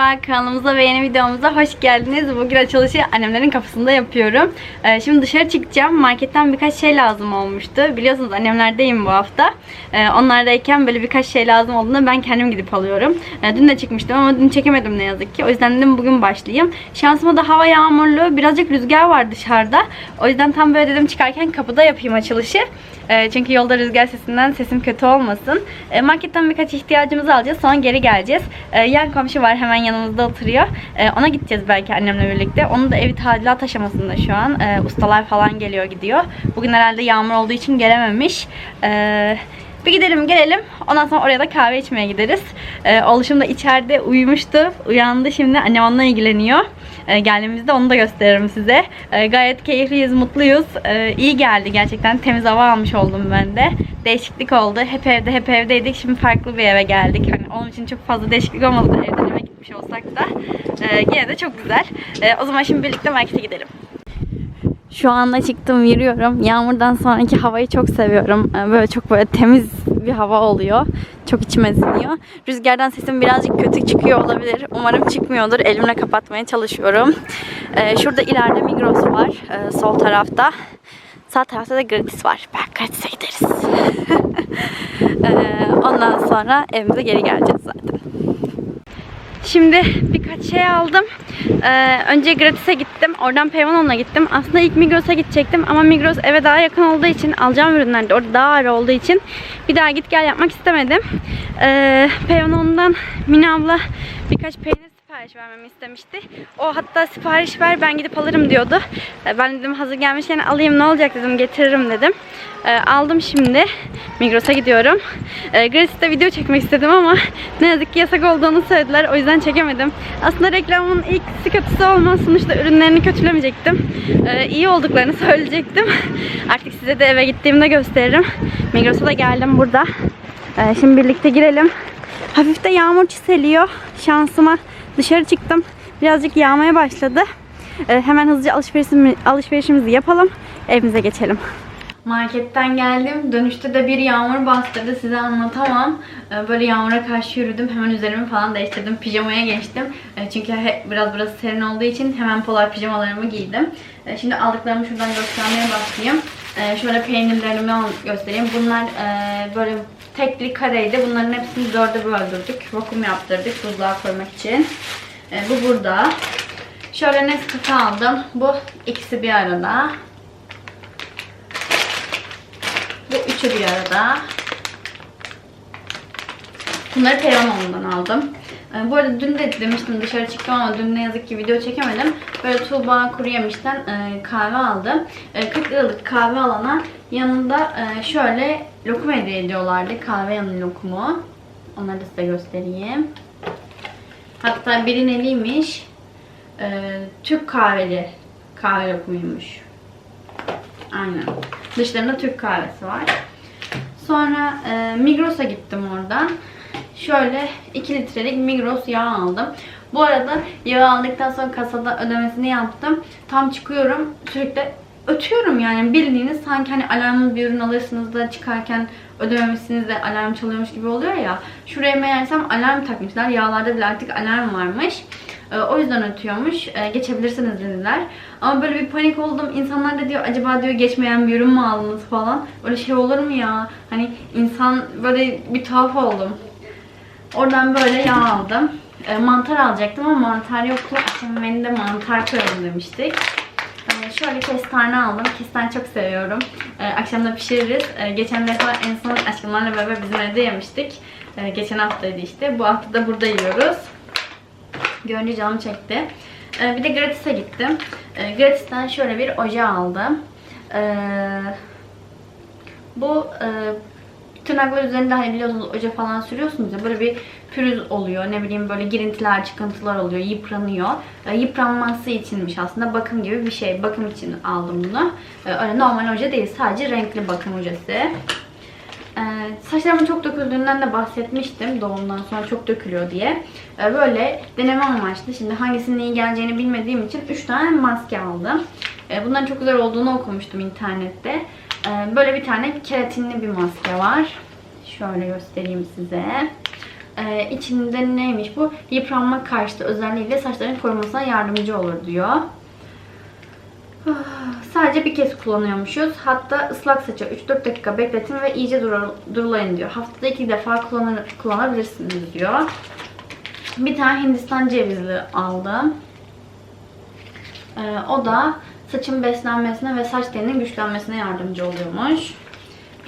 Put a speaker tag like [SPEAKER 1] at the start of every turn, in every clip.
[SPEAKER 1] Merhaba kanalımıza ve yeni videomuza hoş geldiniz. Bugün açılışı annemlerin kapısında yapıyorum. Ee, şimdi dışarı çıkacağım. Marketten birkaç şey lazım olmuştu. Biliyorsunuz annemlerdeyim bu hafta. Ee, onlardayken böyle birkaç şey lazım olduğunda ben kendim gidip alıyorum. Ee, dün de çıkmıştım ama dün çekemedim ne yazık ki. O yüzden dedim bugün başlayayım. Şansıma da hava yağmurlu. Birazcık rüzgar var dışarıda. O yüzden tam böyle dedim çıkarken kapıda yapayım açılışı. Ee, çünkü yolda rüzgar sesinden sesim kötü olmasın. Ee, marketten birkaç ihtiyacımızı alacağız. Sonra geri geleceğiz. Ee, yan komşu var hemen yanımızda oturuyor. Ona gideceğiz belki annemle birlikte. Onun da evi tadilat aşamasında şu an. Ustalar falan geliyor gidiyor. Bugün herhalde yağmur olduğu için gelememiş. Bir gidelim gelelim. Ondan sonra oraya da kahve içmeye gideriz. Ee, Oluşum da içeride uyumuştu. Uyandı şimdi. Annem onunla ilgileniyor. Ee, geldiğimizde onu da gösteririm size. Ee, gayet keyifliyiz, mutluyuz. Ee, iyi geldi gerçekten. Temiz hava almış oldum ben de. Değişiklik oldu. Hep evde, hep evdeydik. Şimdi farklı bir eve geldik. Hani onun için çok fazla değişiklik olmadı evden eve gitmiş olsak da. Yine de çok güzel. O zaman şimdi birlikte markete gidelim. Şu anda çıktım yürüyorum. Yağmurdan sonraki havayı çok seviyorum. Böyle çok böyle temiz bir hava oluyor. Çok içime siniyor. Rüzgardan sesim birazcık kötü çıkıyor olabilir. Umarım çıkmıyordur. Elimle kapatmaya çalışıyorum. Ee, Şurada ileride Migros var. ee, Sol tarafta. Sağ tarafta da Gratis var. Belki Gratis'e gideriz. Ee, Ondan sonra evimize geri geleceğiz zaten. Şimdi birkaç şey aldım. Ee, önce Gratis'e gittim. Oradan Peyvanon'a gittim. Aslında ilk Migros'a gidecektim ama Migros eve daha yakın olduğu için alacağım ürünler de orada daha ağır olduğu için bir daha git gel yapmak istemedim. Ee, Peyvanon'dan Mine abla birkaç peynir sipariş vermemi istemişti. O hatta sipariş ver ben gidip alırım diyordu. Ee, ben dedim hazır gelmişken alayım ne olacak dedim getiririm dedim. Ee, aldım şimdi. Migros'a gidiyorum. Ee, Gratis'te video çekmek istedim ama ne yazık ki yasak olduğunu söylediler. O yüzden çekemedim. Aslında reklamın ilk kötüsü olmaz. Sonuçta ürünlerini kötülemeyecektim. Ee, iyi olduklarını söyleyecektim. Artık size de eve gittiğimde gösteririm. Migros'a da geldim burada. Ee, şimdi birlikte girelim. Hafif de yağmur çiseliyor. Şansıma dışarı çıktım. Birazcık yağmaya başladı. Ee, hemen hızlıca alışverişimizi, alışverişimizi yapalım. Evimize geçelim. Marketten geldim. Dönüşte de bir yağmur bastırdı. Size anlatamam. Ee, Böyle yağmura karşı yürüdüm. Hemen üzerimi falan değiştirdim. Pijamaya geçtim. Ee, Çünkü biraz burası serin olduğu için hemen polar pijamalarımı giydim. Şimdi aldıklarımı şuradan göstermeye başlayayım. Ee, Şöyle peynirlerimi göstereyim. Bunlar e, böyle tekli kareydi. Bunların hepsini dörde böldürdük. Vakum yaptırdık buzluğa koymak için. Ee, Bu burada. Şöyle Nescafe aldım. Bu ikisi bir arada. Bu üçü bir arada. Bunları Peyronon'dan aldım. Ee, Bu arada dün de demiştim dışarı çıktım ama dün ne yazık ki video çekemedim. Böyle Tuğba Kuru e, kahve aldım. E, 40 liralık kahve alana yanında e, şöyle lokum hediye ediyorlardı. Kahve yanı lokumu. Onları da size göstereyim. Hatta biri neliymiş? E, Türk kahveli kahve lokumuymuş. Aynen. Dışlarında Türk kahvesi var. Sonra e, Migros'a gittim oradan. Şöyle 2 litrelik Migros yağ aldım. Bu arada yağı aldıktan sonra kasada ödemesini yaptım. Tam çıkıyorum. Sürekli ötüyorum yani bildiğiniz sanki hani alarmlı bir ürün alırsınız da çıkarken ödememişsiniz de alarm çalıyormuş gibi oluyor ya. Şuraya meğersem alarm takmışlar. Yağlarda bile artık alarm varmış. Ee, O yüzden ötüyormuş. Ee, Geçebilirsiniz dediler. Ama böyle bir panik oldum. İnsanlar da diyor acaba diyor geçmeyen bir ürün mü aldınız falan. Öyle şey olur mu ya? Hani insan böyle bir tuhaf oldum. Oradan böyle yağ aldım. Ee, mantar alacaktım ama mantar yoktu. Akşam menüde mantar koyalım demiştik. Ee, şöyle kestane aldım. Kestane çok seviyorum. Ee, akşam da pişiririz. Ee, geçen defa en son aşkımlarla beraber bizim evde yemiştik. Ee, geçen haftaydı işte. Bu hafta da burada yiyoruz. Görünce canım çekti. Ee, bir de Gratis'e gittim. Ee, Gratis'ten şöyle bir oje aldım. Ee, bu e, tırnaklar üzerinde hani biliyorsunuz oje falan sürüyorsunuz ya böyle bir pürüz oluyor. Ne bileyim böyle girintiler, çıkıntılar oluyor. Yıpranıyor. Ee, yıpranması içinmiş aslında. Bakım gibi bir şey. Bakım için aldım bunu. Ee, öyle normal oje değil. Sadece renkli bakım ojesi. Ee, saçlarımın çok döküldüğünden de bahsetmiştim doğumdan sonra çok dökülüyor diye. Ee, böyle deneme amaçlı. Şimdi hangisinin iyi geleceğini bilmediğim için 3 tane maske aldım. Ee, bunların çok güzel olduğunu okumuştum internette. Ee, böyle bir tane keratinli bir maske var. Şöyle göstereyim size. Ee, içinde neymiş bu? Yıpranma karşıtı özelliğiyle saçların korumasına yardımcı olur diyor. Ah, Sadece bir kez kullanıyormuşuz. Hatta ıslak saça 3-4 dakika bekletin ve iyice dur- durulayın diyor. Haftada 2 defa kullanabilirsiniz diyor. Bir tane Hindistan cevizli aldım. Ee, o da saçın beslenmesine ve saç telinin güçlenmesine yardımcı oluyormuş.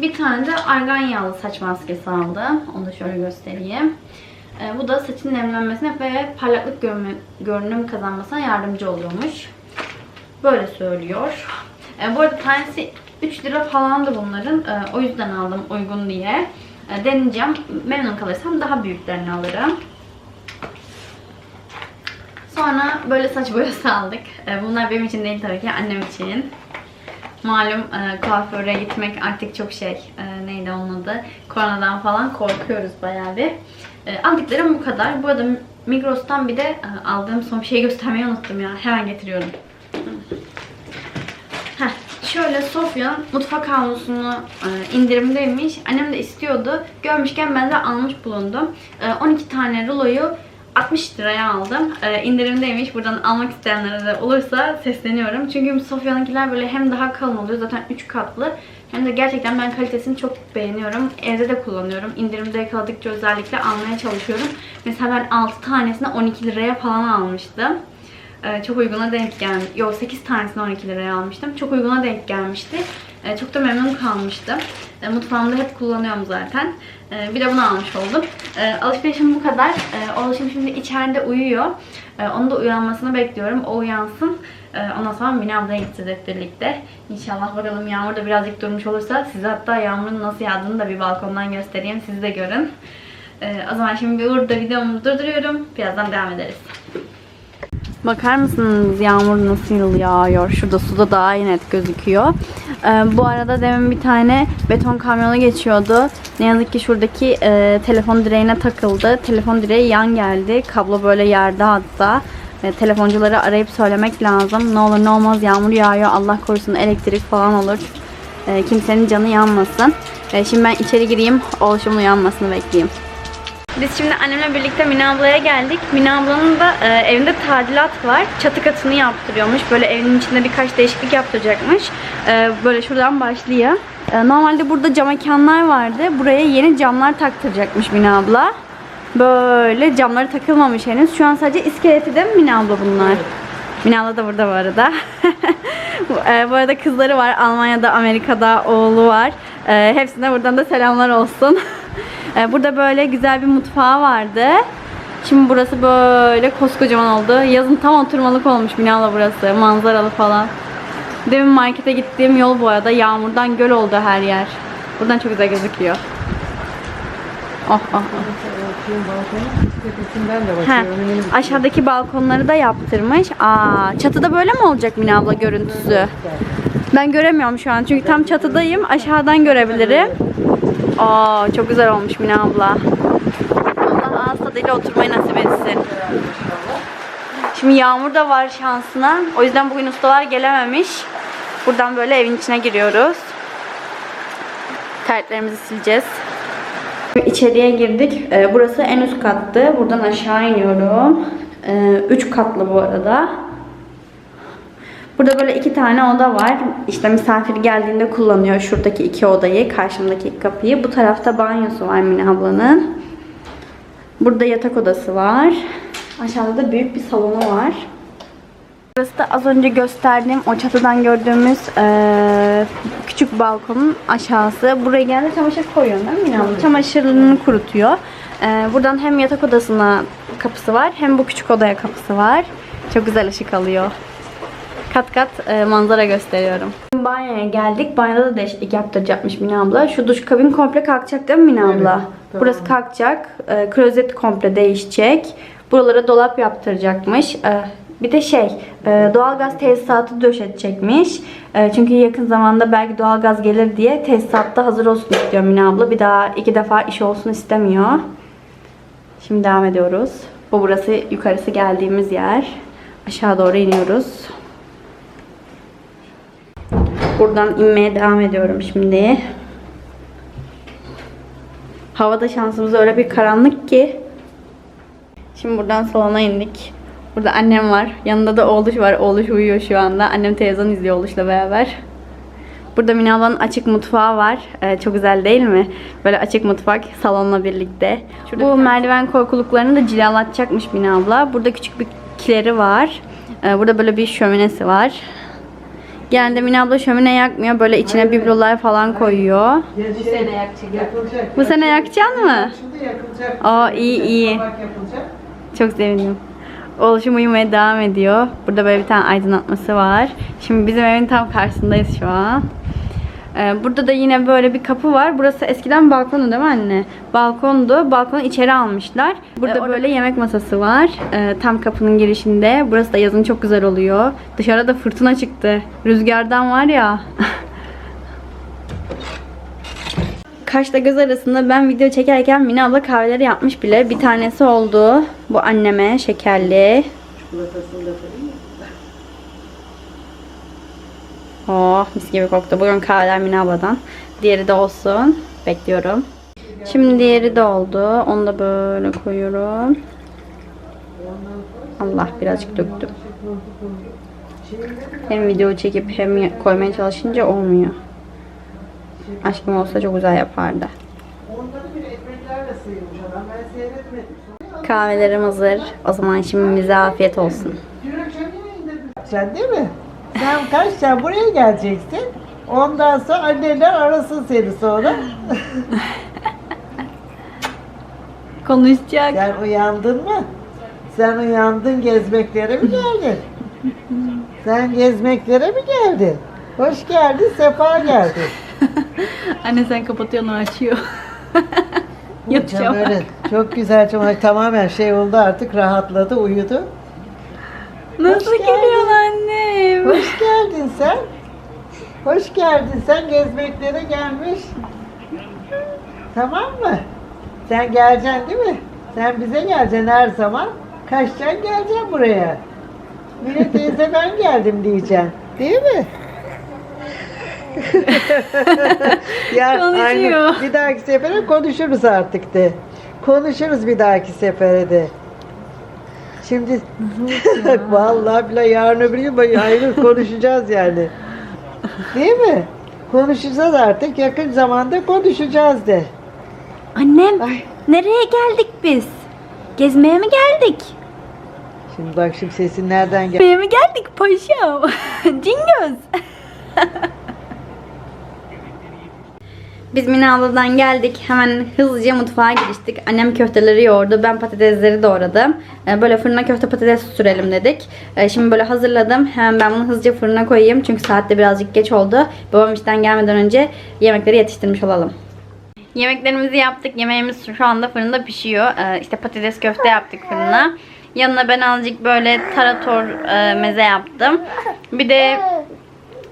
[SPEAKER 1] Bir tane de argan yağlı saç maskesi aldım. Onu da şöyle göstereyim. Ee, bu da saçın nemlenmesine ve parlaklık görünüm, görünüm kazanmasına yardımcı oluyormuş. Böyle söylüyor. Ee, bu arada tanesi 3 lira falandı bunların. Ee, o yüzden aldım uygun diye. Ee, deneyeceğim. Memnun kalırsam daha büyüklerini alırım. Sonra böyle saç boyası aldık. Ee, Bunlar benim için değil tabii ki annem için. Malum e, kuaföre gitmek artık çok şey. e, neydi onun adı? Koronadan falan korkuyoruz bayağı bir. E, aldıklarım bu kadar. Bu arada Migros'tan bir de e, aldığım son şeyi göstermeyi unuttum ya. Hemen getiriyorum. Heh, şöyle Sofya mutfak havlusunu e, indirimdeymiş. Annem de istiyordu. Görmüşken ben de almış bulundum. E, 12 tane ruloyu 60 liraya aldım. E, indirimdeymiş. Buradan almak isteyenlere de olursa sesleniyorum. Çünkü Sofya'nınkiler böyle hem daha kalın oluyor. Zaten 3 katlı. Hem de gerçekten ben kalitesini çok beğeniyorum. Evde de kullanıyorum. İndirimde yakaladıkça özellikle almaya çalışıyorum. Mesela ben 6 tanesine 12 liraya falan almıştım. Ee, çok uyguna denk geldi. Yo 8 tanesini 12 liraya almıştım. Çok uyguna denk gelmişti. Ee, çok da memnun kalmıştım. Ee, mutfağımda hep kullanıyorum zaten. Ee, bir de bunu almış oldum. Ee, alışverişim bu kadar. Ee, Oğlum şimdi içeride uyuyor. Ee, onun da uyanmasını bekliyorum. O uyansın. Ee, ondan sonra Mine ablaya gideceğiz hep birlikte. İnşallah bakalım yağmur da birazcık durmuş olursa size hatta yağmurun nasıl yağdığını da bir balkondan göstereyim. Siz de görün. Ee, o zaman şimdi burada videomu durduruyorum. Birazdan devam ederiz. Bakar mısınız yağmur nasıl yağıyor? Şurada suda daha net gözüküyor. Ee, bu arada demin bir tane beton kamyonu geçiyordu. Ne yazık ki şuradaki e, telefon direğine takıldı. Telefon direği yan geldi. Kablo böyle yerde hatta. E, telefoncuları arayıp söylemek lazım. Ne olur ne olmaz yağmur yağıyor. Allah korusun elektrik falan olur. E, kimsenin canı yanmasın. E, şimdi ben içeri gireyim. Oluşumun uyanmasını bekleyeyim. Biz şimdi annemle birlikte Mine ablaya geldik. Mine ablanın da e, evinde tadilat var. Çatı katını yaptırıyormuş. Böyle evin içinde birkaç değişiklik yaptıracakmış. E, böyle şuradan başlıyor. E, normalde burada cam mekanlar vardı. Buraya yeni camlar taktıracakmış Mine abla. Böyle camları takılmamış henüz. Şu an sadece iskeleti değil mi Mine abla bunlar? Mine abla da burada bu arada. Bu- e, bu arada kızları var. Almanya'da, Amerika'da oğlu var. E, hepsine buradan da selamlar olsun. E, burada böyle güzel bir mutfağı vardı. Şimdi burası böyle koskocaman oldu. Yazın tam oturmalık olmuş Mine abla burası. Manzaralı falan. Demin markete gittiğim yol bu arada. Yağmurdan göl oldu her yer. Buradan çok güzel gözüküyor. Oh oh oh.
[SPEAKER 2] Bir-
[SPEAKER 1] aşağıdaki balkonları da yaptırmış. Aa, çatıda böyle mi olacak Mine abla görüntüsü? Ben göremiyorum şu an çünkü tam çatıdayım. Aşağıdan görebilirim. Aa, çok güzel olmuş Mine abla. Allah ağız tadıyla oturmayı nasip etsin. Şimdi yağmur da var şansına. O yüzden bugün ustalar gelememiş. Buradan böyle evin içine giriyoruz. Terliklerimizi sileceğiz. İçeriye girdik. Ee, burası en üst kattı. Buradan aşağı iniyorum. Ee, üç katlı bu arada. Burada böyle iki tane oda var. İşte misafir geldiğinde kullanıyor şuradaki iki odayı, karşımdaki kapıyı. Bu tarafta banyosu var Mine ablanın. Burada yatak odası var. Aşağıda da büyük bir salonu var. Burası da az önce gösterdiğim o çatıdan gördüğümüz eee, küçük balkonun aşağısı. Buraya geldi çamaşır koyuyor değil mi Mine abla? Çamaşırlarını kurutuyor. Eee, buradan hem yatak odasına kapısı var hem bu küçük odaya kapısı var. Çok güzel ışık alıyor. Kat kat e, manzara gösteriyorum. Banyoya geldik. Banyoda da değişiklik yaptıracakmış Mine abla. Şu duş kabin komple kalkacak değil mi Mine abla?
[SPEAKER 2] Evet, tamam.
[SPEAKER 1] Burası kalkacak. E, klozet komple değişecek. Buralara dolap yaptıracakmış. E, bir de şey, e, doğalgaz tesisatı döşetecekmiş. E, çünkü yakın zamanda belki doğalgaz gelir diye tesisatta hazır olsun istiyor Mine abla. Bir daha iki defa iş olsun istemiyor. Şimdi devam ediyoruz. Bu burası yukarısı geldiğimiz yer. Aşağı doğru iniyoruz. Buradan inmeye devam ediyorum şimdi. Havada şansımız öyle bir karanlık ki Şimdi buradan salona indik. Burada annem var. Yanında da oğluş var. Oğluş uyuyor şu anda. Annem televizyon izliyor oğluşla beraber. Burada Mine ablanın açık mutfağı var. Ee, çok güzel değil mi? Böyle açık mutfak salonla birlikte. Bu merdiven korkuluklarını da cilalatacakmış Mine abla. Burada küçük bir kileri var. Ee, burada böyle bir şöminesi var. Genelde Mine abla şömine yakmıyor. Böyle içine biblolar falan koyuyor.
[SPEAKER 2] Bu sene yakacak.
[SPEAKER 1] Bu sene yakacaksın mı?
[SPEAKER 2] Şimdi yakılacak.
[SPEAKER 1] İyi, iyi. Çok sevindim. Oluşum uyumaya devam ediyor. Burada böyle bir tane aydınlatması var. Şimdi bizim evin tam karşısındayız şu an. Ee, burada da yine böyle bir kapı var. Burası eskiden balkonu değil mi anne? Balkondu. Balkonu içeri almışlar. Burada böyle yemek masası var. Ee, tam kapının girişinde. Burası da yazın çok güzel oluyor. Dışarıda da fırtına çıktı. Rüzgardan var ya. Kaşla göz arasında ben video çekerken Mine abla kahveleri yapmış bile. Bir tanesi oldu. Bu anneme şekerli.
[SPEAKER 2] Çikolatasını da koyayım mı?
[SPEAKER 1] Oh mis gibi koktu. Bugün kahveler Mine abladan. Diğeri de olsun. Bekliyorum. Şimdi diğeri de oldu. Onu da böyle koyuyorum. Allah birazcık döktüm. Hem video çekip hem koymaya çalışınca olmuyor. Aşkım olsa çok güzel yapardı. Kahvelerim hazır. O zaman şimdi bize afiyet olsun.
[SPEAKER 2] Sen değil mi? Sen kaç sen buraya geleceksin. Ondan sonra anneler arasın seni sonra.
[SPEAKER 1] Konuşacak.
[SPEAKER 2] Sen uyandın mı? Sen uyandın gezmeklere mi geldin? Sen gezmeklere mi geldin? Hoş geldin, sefa geldin.
[SPEAKER 1] Anne sen kapatıyorsun o açıyor. Yatacağım.
[SPEAKER 2] Çok güzel, çok tamamen şey oldu artık rahatladı, uyudu.
[SPEAKER 1] Nasıl
[SPEAKER 2] Hoş geldin. Hoş geldin sen. Hoş geldin sen gezmeklere gelmiş. Tamam mı? Sen geleceksin değil mi? Sen bize geleceksin her zaman. Kaçacaksın geleceksin buraya. Mine teyze ben geldim diyeceksin. Değil mi? ya
[SPEAKER 1] Konuşuyor.
[SPEAKER 2] aynı bir dahaki sefere konuşuruz artık de. Konuşuruz bir dahaki sefere de. Şimdi vallahi bile yarın öbür gün ayrı konuşacağız yani. Değil mi? Konuşacağız artık. Yakın zamanda konuşacağız de.
[SPEAKER 1] Annem
[SPEAKER 2] Ay.
[SPEAKER 1] nereye geldik biz? Gezmeye mi geldik?
[SPEAKER 2] Şimdi bak şimdi sesin nereden gel?
[SPEAKER 1] Gezmeye mi geldik paşam? Cingöz. Biz Mine abladan geldik. Hemen hızlıca mutfağa giriştik. Annem köfteleri yoğurdu. Ben patatesleri doğradım. Ee, Böyle fırına köfte patates sürelim dedik. Ee, Şimdi böyle hazırladım. Hemen ben bunu hızlıca fırına koyayım. Çünkü saatte birazcık geç oldu. Babam işten gelmeden önce yemekleri yetiştirmiş olalım. Yemeklerimizi yaptık. Yemeğimiz şu anda fırında pişiyor. Ee, işte patates köfte yaptık fırına. Yanına ben azıcık böyle tarator e, meze yaptım. Bir de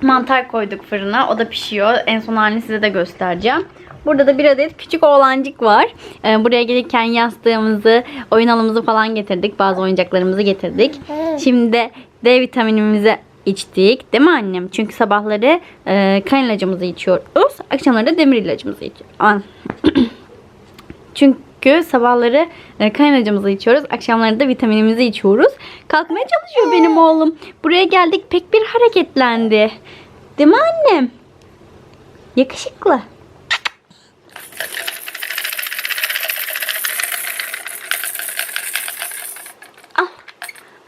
[SPEAKER 1] mantar koyduk fırına. O da pişiyor. En son halini size de göstereceğim. Burada da bir adet küçük oğlancık var. Ee, buraya gelirken yastığımızı, oyun halımızı falan getirdik. Bazı oyuncaklarımızı getirdik. Şimdi de D vitaminimizi içtik. Değil mi annem? Çünkü sabahları e, kan ilacımızı içiyoruz. Akşamları da demir ilacımızı içiyoruz. An- Çünkü sabahları e, kan ilacımızı içiyoruz. Akşamları da vitaminimizi içiyoruz. Kalkmaya çalışıyor benim oğlum. Buraya geldik pek bir hareketlendi. Değil mi annem? Yakışıklı. Al.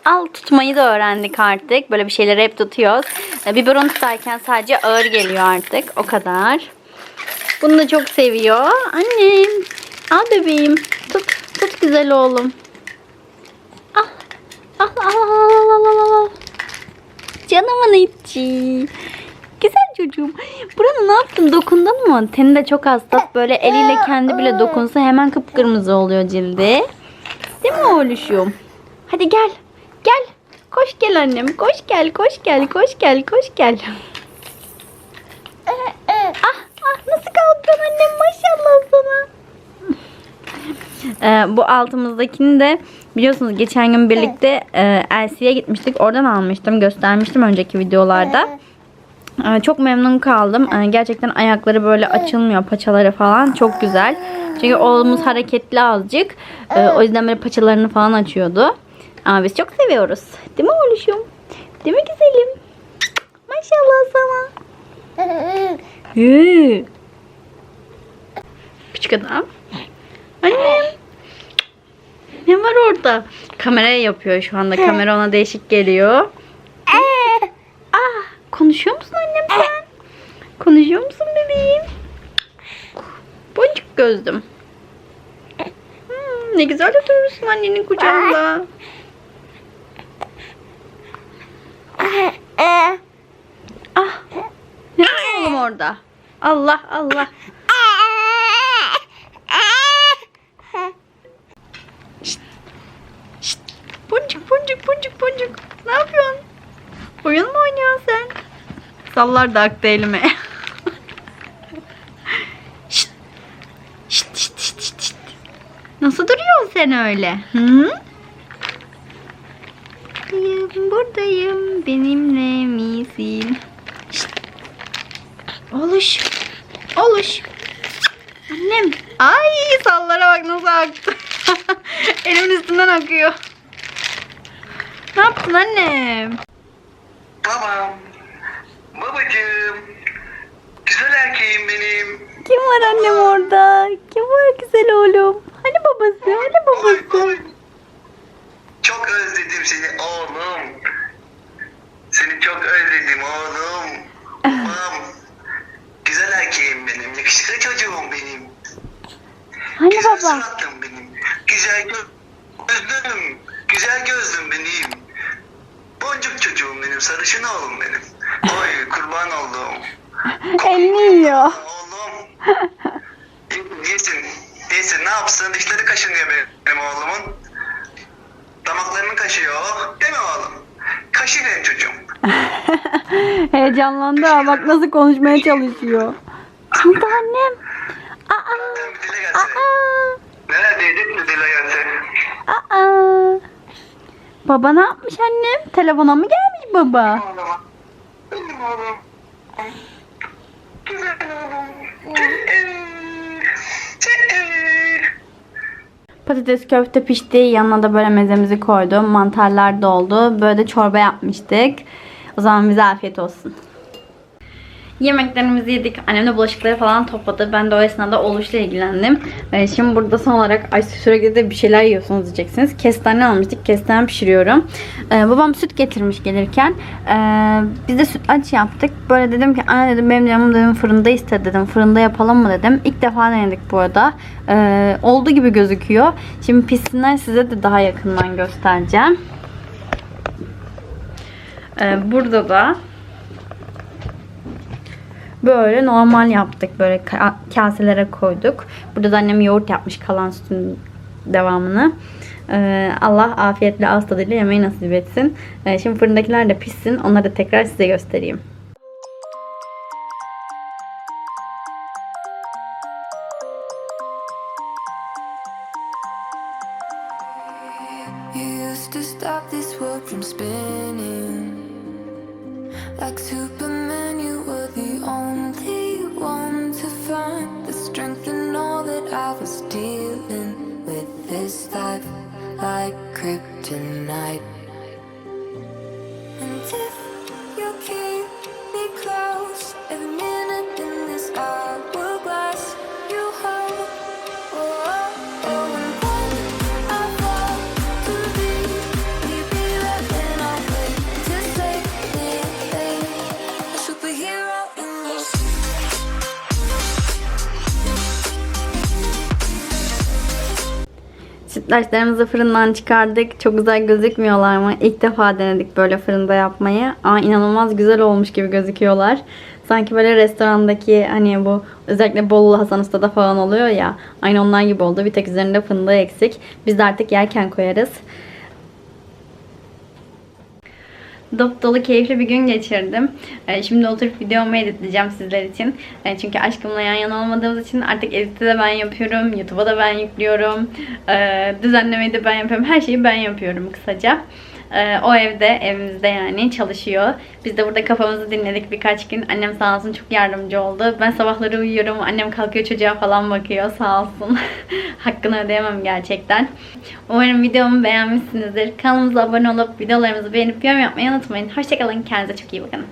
[SPEAKER 1] Al tutmayı da öğrendik artık. Böyle bir şeyleri hep tutuyoruz. E, Biberon tutarken sadece ağır geliyor artık. O kadar. Bunu da çok seviyor. Annem. Al bebeğim. Tut. Tut güzel oğlum. Al. Al al al al al al. Canımın içi. Güzel çocuğum. Buranı ne yaptın? Dokundun mu? Teni de çok hassas. Böyle eliyle kendi bile dokunsa hemen kıpkırmızı oluyor cildi. Değil mi oğluşum? Hadi gel. Gel. Koş gel annem. Koş gel. Koş gel. Koş gel. Koş gel. ah, Ee, bu altımızdakini de biliyorsunuz geçen gün birlikte e, Elsie'ye gitmiştik. Oradan almıştım. Göstermiştim önceki videolarda. Ee, Çok memnun kaldım. Ee, Gerçekten ayakları böyle açılmıyor. Paçaları falan çok güzel. Çünkü oğlumuz hareketli azıcık. Ee, O yüzden böyle paçalarını falan açıyordu. Ama biz çok seviyoruz. Değil mi oğluşum? Değil mi güzelim? Maşallah sana. Küçük adam. Annem. Ne var orada? Kameraya yapıyor şu anda. Kamera ona değişik geliyor. Ah, konuşuyor musun annem sen? Konuşuyor musun bebeğim? Boncuk gözlüm. Hmm, ne güzel oturmuşsun annenin kucağında. Ah, ne var oğlum orada? Allah Allah. Boncuk boncuk boncuk boncuk. Ne yapıyorsun? Oyun mu oynuyorsun sen? Sallar da aktı elime. Şşt, şşt, şşt, şşt, şşt. Nasıl duruyorsun sen öyle? Hı? Buradayım, buradayım. Benimle misin? Oluş. Oluş. Annem. Ay sallara bak nasıl aktı. Elimin üstünden akıyor. Ne yaptın annem?
[SPEAKER 3] Babam. Babacığım. Güzel erkeğim benim.
[SPEAKER 1] Kim var annem orada? Kim var güzel oğlum? Hani babası? Hani babası?
[SPEAKER 3] Oy, oy. Çok özledim seni oğlum. Seni çok özledim oğlum. Babam. Güzel erkeğim benim. Yakışıklı çocuğum benim.
[SPEAKER 1] Hani
[SPEAKER 3] Güzel
[SPEAKER 1] baba?
[SPEAKER 3] suratlım benim. Güzel gö- gözlüm. Güzel gözlüm benim. Boncuk çocuğum benim. Sarışın oğlum benim. Oy kurban oldum.
[SPEAKER 1] Elini yiyor.
[SPEAKER 3] Oğlum. Yesin. Yesin. Ne yapsın? Dişleri kaşınıyor benim, oğlumun. Damaklarını kaşıyor. Değil mi oğlum? Kaşı benim çocuğum.
[SPEAKER 1] Heyecanlandı ha. Bak nasıl konuşmaya çalışıyor. Şimdi annem. Aa. Aa.
[SPEAKER 3] Neredeydik mi dile gelse?
[SPEAKER 1] Aa. Baba ne yapmış annem? Telefona mı gelmiş baba? Patates köfte pişti. Yanına da böyle mezemizi koydum. Mantarlar da oldu. Böyle de çorba yapmıştık. O zaman bize afiyet olsun. Yemeklerimizi yedik. Annem de bulaşıkları falan topladı. Ben de o esnada oluşla ilgilendim. Ee, şimdi burada son olarak ay sürekli de bir şeyler yiyorsunuz diyeceksiniz. Kestane almıştık. Kestane pişiriyorum. Ee, babam süt getirmiş gelirken. Ee, biz de sütlaç yaptık. Böyle dedim ki anne dedim benim canım dedim fırında istedi dedim. Fırında yapalım mı dedim. İlk defa denedik bu arada. Ee, oldu gibi gözüküyor. Şimdi pişsinler size de daha yakından göstereceğim. Ee, burada da Böyle normal yaptık. Böyle ka- kaselere koyduk. Burada da annem yoğurt yapmış kalan sütün devamını. Ee, Allah afiyetle ağız tadıyla yemeği nasip etsin. Ee, şimdi fırındakiler de pişsin. Onları da tekrar size göstereyim.
[SPEAKER 4] Stop this world from spinning. Like Superman, you the only one to find the strength in all that I was dealing with. This life, like kryptonite. And if you keep me close, every
[SPEAKER 1] Sütlaçlarımızı fırından çıkardık. Çok güzel gözükmüyorlar mı? İlk defa denedik böyle fırında yapmayı. Ama inanılmaz güzel olmuş gibi gözüküyorlar. Sanki böyle restorandaki hani bu özellikle Bolu Hasan Usta'da falan oluyor ya. Aynı onlar gibi oldu. Bir tek üzerinde fındığı eksik. Biz de artık yerken koyarız. Dop dolu keyifli bir gün geçirdim. Ee, Şimdi oturup videomu editleyeceğim sizler için. Ee, Çünkü aşkımla yan yana olmadığımız için artık editi de ben yapıyorum. YouTube'a da ben yüklüyorum. Ee, Düzenlemeyi de ben yapıyorum. Her şeyi ben yapıyorum kısaca. Ee, o evde, evimizde yani çalışıyor. Biz de burada kafamızı dinledik birkaç gün. Annem sağ olsun çok yardımcı oldu. Ben sabahları uyuyorum. Annem kalkıyor çocuğa falan bakıyor sağ olsun. Hakkını ödeyemem gerçekten. Umarım videomu beğenmişsinizdir. Kanalımıza abone olup videolarımızı beğenip yorum yapmayı unutmayın. Hoşçakalın. Kendinize çok iyi bakın.